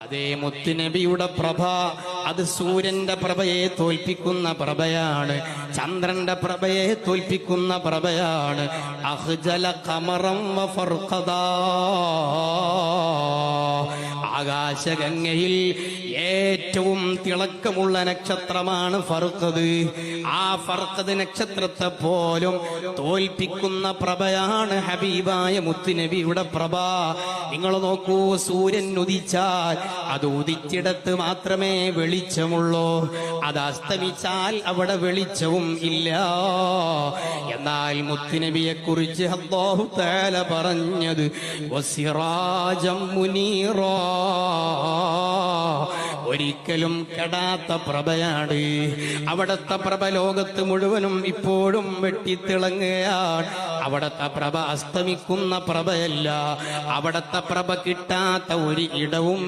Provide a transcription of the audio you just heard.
അതേ മുത്തുനബിയുടെ പ്രഭ അത് സൂര്യന്റെ പ്രഭയെ തോൽപ്പിക്കുന്ന പ്രഭയാണ് ചന്ദ്രന്റെ പ്രഭയെ തോൽപ്പിക്കുന്ന പ്രഭയാണ് അഹ്ജല കമറം ഫർഖദാ. ആകാശഗംഗയിൽ ഏറ്റവും തിളക്കമുള്ള നക്ഷത്രമാണ് ഫർഖദ്. ആ ഫർഖദ് നക്ഷത്രത്തെ പോലും തോൽപ്പിക്കുന്ന പ്രഭയാണ് ഹബീബായ മുത്തുനബിയുടെ പ്രഭ നിങ്ങൾ നോക്കൂ സൂര്യൻ ഉദിച്ചാൽ അത് ഉദിച്ചിടത്ത് മാത്രമേ വെളിച്ചമുള്ളൂ. അത് അസ്തമിച്ചാൽ അവിടെ വെളിച്ചവും ഇല്ല. എന്നാൽ മുത്തുനബിയെ കുറിച്ച് അല്ലാഹു തആല പറഞ്ഞത് മുനീറാ ഒരിക്കലും കെടാത്ത പ്രഭയാണ്. അവിടത്തെ പ്രഭ ലോകത്ത് മുഴുവനും ഇപ്പോഴും വെട്ടിത്തിളങ്ങുകയാണ്. അവിടത്തെ പ്രഭ അസ്തമിക്കുന്ന പ്രഭയല്ല. അവിടത്തെ പ്രഭ കിട്ടാത്ത ഒരു ഇടവും